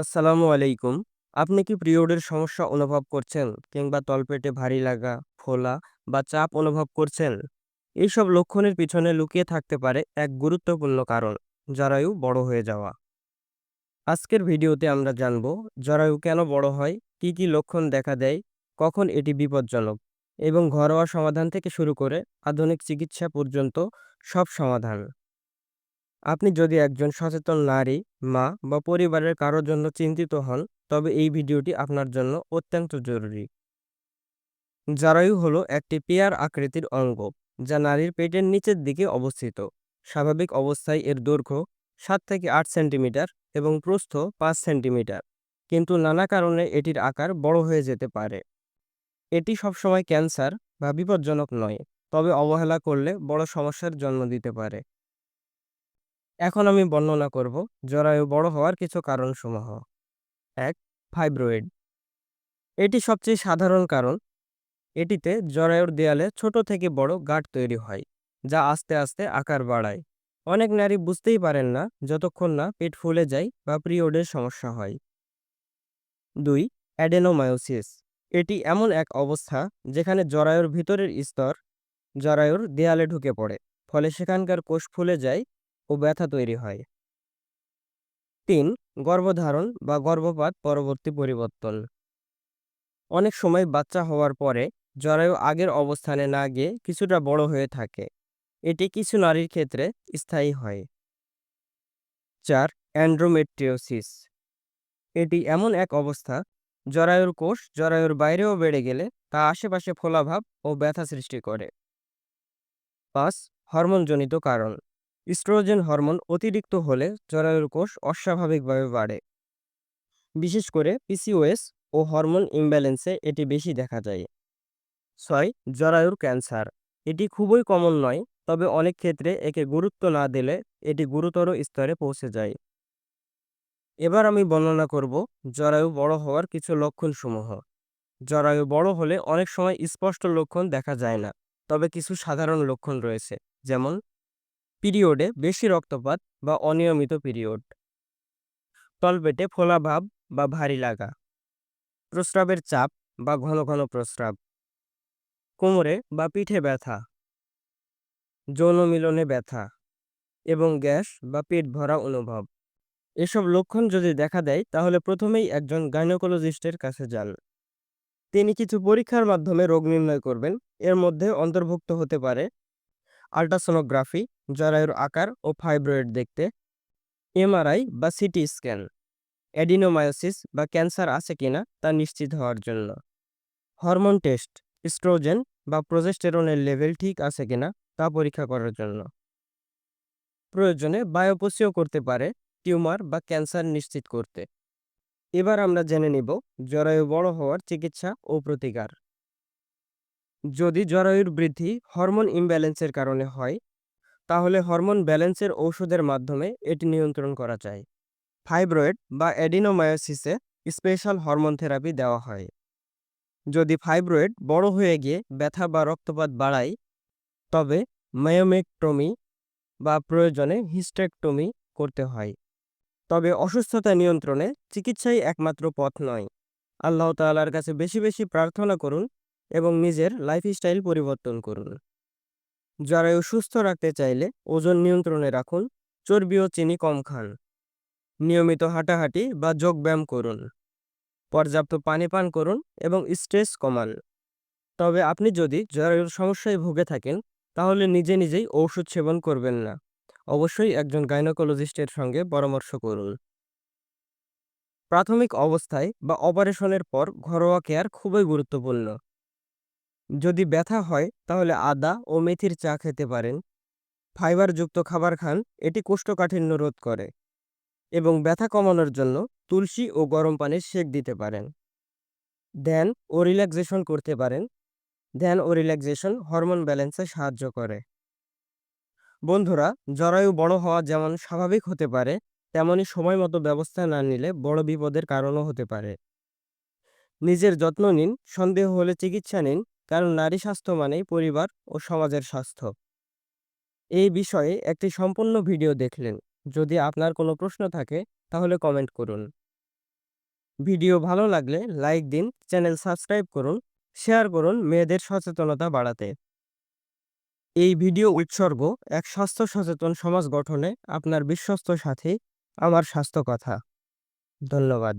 আসসালামু আলাইকুম। আপনি কি পিরিয়ডের সমস্যা অনুভব করছেন কিংবা তলপেটে ভারী লাগা, ফোলা বা চাপ অনুভব করছেন? এইসব লক্ষণের পিছনে লুকিয়ে থাকতে পারে এক গুরুত্বপূর্ণ কারণ, জরায়ু বড় হয়ে যাওয়া। আজকের ভিডিওতে আমরা জানব জরায়ু কেন বড় হয়, কি কি লক্ষণ দেখা দেয়, কখন এটি বিপজ্জনক এবং ঘরোয়া সমাধান থেকে শুরু করে আধুনিক চিকিৎসা পর্যন্ত সব সমাধান। আপনি যদি একজন সচেতন নারী, মা বা পরিবারের কারোর জন্য চিন্তিত হন, তবে এই ভিডিওটি আপনার জন্য অত্যন্ত জরুরি। জরায়ু হলো একটি পেয়ার আকৃতির অঙ্গ, যা নারীর পেটের নিচের দিকে অবস্থিত। স্বাভাবিক অবস্থায় এর দৈর্ঘ্য সাত থেকে আট সেন্টিমিটার এবং প্রস্থ পাঁচ সেন্টিমিটার, কিন্তু নানা কারণে এটির আকার বড় হয়ে যেতে পারে। এটি সবসময় ক্যান্সার বা বিপজ্জনক নয়, তবে অবহেলা করলে বড় সমস্যার জন্ম দিতে পারে। এখন আমি বর্ণনা করব জরায়ু বড় হওয়ার কিছু কারণসমূহ। এক, ফাইব্রয়েড। এটি সবচেয়ে সাধারণ কারণ। এটিতে জরায়ুর দেয়ালে ছোট থেকে বড় গাঁট তৈরি হয়, যা আস্তে আস্তে আকার বাড়ায়। অনেক নারী বুঝতেই পারেন না যতক্ষণ না পেট ফুলে যায় বা পিরিয়ডের সমস্যা হয়। দুই, অ্যাডেনোমায়োসিস। এটি এমন এক অবস্থা যেখানে জরায়ুর ভিতরের স্তর জরায়ুর দেয়ালে ঢুকে পড়ে, ফলে সেখানকার কোষ ফুলে যায় ও ব্যথা তৈরি হয়। তিন, গর্ভধারণ বা গর্ভপাত পরবর্তী পরিবর্তন। অনেক সময় বাচ্চা হওয়ার পরে জরায়ু আগের অবস্থানে না গিয়ে কিছুটা বড় হয়ে থাকে। এটি কিছু নারীর ক্ষেত্রে স্থায়ী হয়। চার, অ্যান্ড্রোমেট্রিওসিস। এটি এমন এক অবস্থা, জরায়ুর কোষ জরায়ুর বাইরেও বেড়ে গেলে তা আশেপাশে ফোলাভাব ও ব্যথা সৃষ্টি করে। পাঁচ, হরমোনজনিত কারণ। ইস্ট্রোজেন হরমোন অতিরিক্ত হলে জরায়ুর কোষ অস্বাভাবিকভাবে বাড়ে। বিশেষ করে পিসিওএস ও হরমোন ইমব্যালেন্সে এটি বেশি দেখা যায়। ছয়, জরায়ুর ক্যান্সার। এটি খুবই কমন নয়, তবে অনেক ক্ষেত্রে একে গুরুত্ব না দিলে এটি গুরুতর স্তরে পৌঁছে যায়। এবার আমি বর্ণনা করব জরায়ু বড় হওয়ার কিছু লক্ষণসমূহ। জরায়ু বড় হলে অনেক সময় স্পষ্ট লক্ষণ দেখা যায় না, তবে কিছু সাধারণ লক্ষণ রয়েছে, যেমন পিরিয়ডে বেশি রক্তপাত বা অনিয়মিত পিরিয়ড। তলপেটে ফোলা ভাব বা ভারী লাগা। প্রস্রাবের চাপ বা ঘন ঘন প্রস্রাব। কোমরে বা পিঠে ব্যথা। যৌন মিলনে ব্যথা এবং গ্যাস বা পেট ভরা অনুভব। এসব লক্ষণ যদি দেখা দেয়, তাহলে প্রথমেই একজন গাইনোকোলজিস্টের কাছে যান। তিনি কিছু পরীক্ষার মাধ্যমে রোগ নির্ণয় করবেন। এর মধ্যে অন্তর্ভুক্ত হতে পারে আল্ট্রাসোনোগ্রাফি, জরায়ুর আকার ও ফাইব্রয়েড দেখতে, এমআরআই বা সিটি স্ক্যান, অ্যাডিনোমায়োসিস বা ক্যান্সার আছে কিনা তা নিশ্চিত হওয়ার জন্য। হরমোন টেস্ট, স্ট্রোজেন বা প্রজেস্টেরনের লেভেল ঠিক আছে কিনা তা পরীক্ষা করার জন্য। প্রয়োজনে বায়োপসিও করতে পারে, টিউমার বা ক্যান্সার নিশ্চিত করতে। এবার আমরা জেনে নিব, জরায়ু বড় হওয়ার চিকিৎসা ও প্রতিকার। যদি জরায়ুর বৃদ্ধি হরমোন ইমব্যালেন্সের কারণে হয়, তাহলে হরমোন ব্যালেন্সের ঔষধের মাধ্যমে এটি নিয়ন্ত্রণ করা যায়। ফাইব্রয়েড বা অ্যাডিনোমায়োসিসে স্পেশাল হরমোন থেরাপি দেওয়া হয়। যদি ফাইব্রয়েড বড় হয়ে গিয়ে ব্যথা বা রক্তপাত বাড়ায়, তবে মায়োমেকটমি বা প্রয়োজনে হিস্টেকটমি করতে হয়। তবে অসুস্থতা নিয়ন্ত্রণে চিকিৎসাই একমাত্র পথ নয়। আল্লাহ তাল্লার কাছে বেশি বেশি প্রার্থনা করুন এবং নিজের লাইফস্টাইল পরিবর্তন করুন। জরায়ু সুস্থ রাখতে চাইলে ওজন নিয়ন্ত্রণে রাখুন, চর্বি ও চিনি কম খান। নিয়মিত হাঁটাহাঁটি বা যোগব্যায়াম করুন। পর্যাপ্ত পানি পান করুন এবং স্ট্রেস কমান। তবে আপনি যদি জরায়ুর সমস্যায় ভুগে থাকেন, তাহলে নিজে নিজেই ঔষধ সেবন করবেন না। অবশ্যই একজন গাইনোকোলজিস্টের সঙ্গে পরামর্শ করুন। প্রাথমিক অবস্থায় বা অপারেশনের পর ঘরোয়া কেয়ার খুবই গুরুত্বপূর্ণ। যদি ব্যথা হয়, তাহলে আদা ও মেথির চা খেতে পারেন। ফাইবারযুক্ত খাবার খান, এটি কোষ্ঠকাঠিন্য রোধ করে এবং ব্যথা কমানোর জন্য তুলসী ও গরম পানির সেক দিতে পারেন। ধ্যান ও রিল্যাক্সেশন করতে পারেন। ধ্যান ও রিল্যাক্সেশন হরমোন ব্যালেন্সে সাহায্য করে। বন্ধুরা, জরায়ু বড় হওয়া যেমন স্বাভাবিক হতে পারে তেমনই সময় মতো ব্যবস্থা না নিলে বড় বিপদের কারণও হতে পারে। নিজের যত্ন নিন, সন্দেহ হলে চিকিৎসা নিন কারণ নারী স্বাস্থ্য মানেই পরিবার ও সমাজের স্বাস্থ্য। এই বিষয়ে একটি সম্পূর্ণ ভিডিও দেখলেন। যদি আপনার কোনো প্রশ্ন থাকে, তাহলে কমেন্ট করুন। ভিডিও ভালো লাগলে লাইক দিন চ্যানেল সাবস্ক্রাইব করুন শেয়ার করুন মেয়েদের সচেতনতা বাড়াতে। এই ভিডিও উৎসর্গ এক স্বাস্থ্য সচেতন সমাজ গঠনে আপনার বিশ্বস্ত সাথী, আমার স্বাস্থ্য কথা। ধন্যবাদ।